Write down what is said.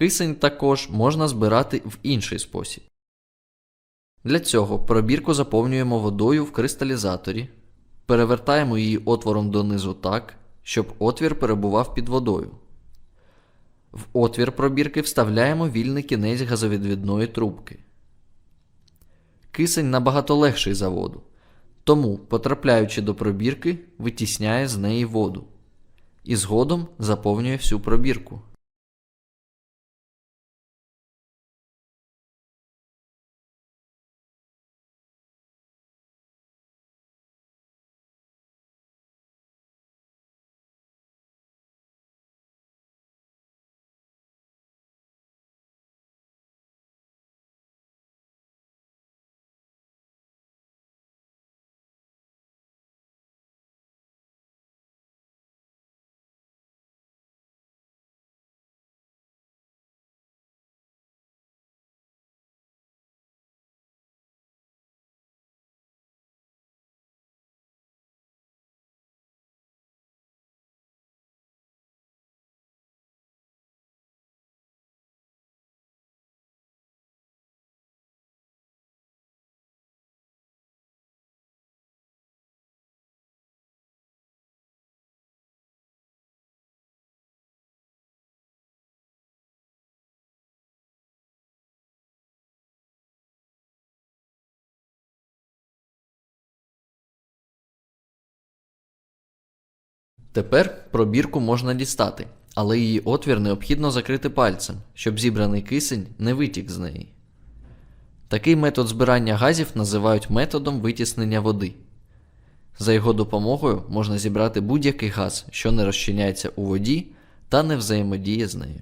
Кисень також можна збирати в інший спосіб. Для цього пробірку заповнюємо водою в кристалізаторі, перевертаємо її отвором донизу так, щоб отвір перебував під водою. В отвір пробірки вставляємо вільний кінець газовідвідної трубки. Кисень набагато легший за воду, тому, потрапляючи до пробірки, витісняє з неї воду і згодом заповнює всю пробірку. Тепер пробірку можна дістати, але її отвір необхідно закрити пальцем, щоб зібраний кисень не витік з неї. Такий метод збирання газів називають методом витіснення води. За його допомогою можна зібрати будь-який газ, що не розчиняється у воді та не взаємодіє з нею.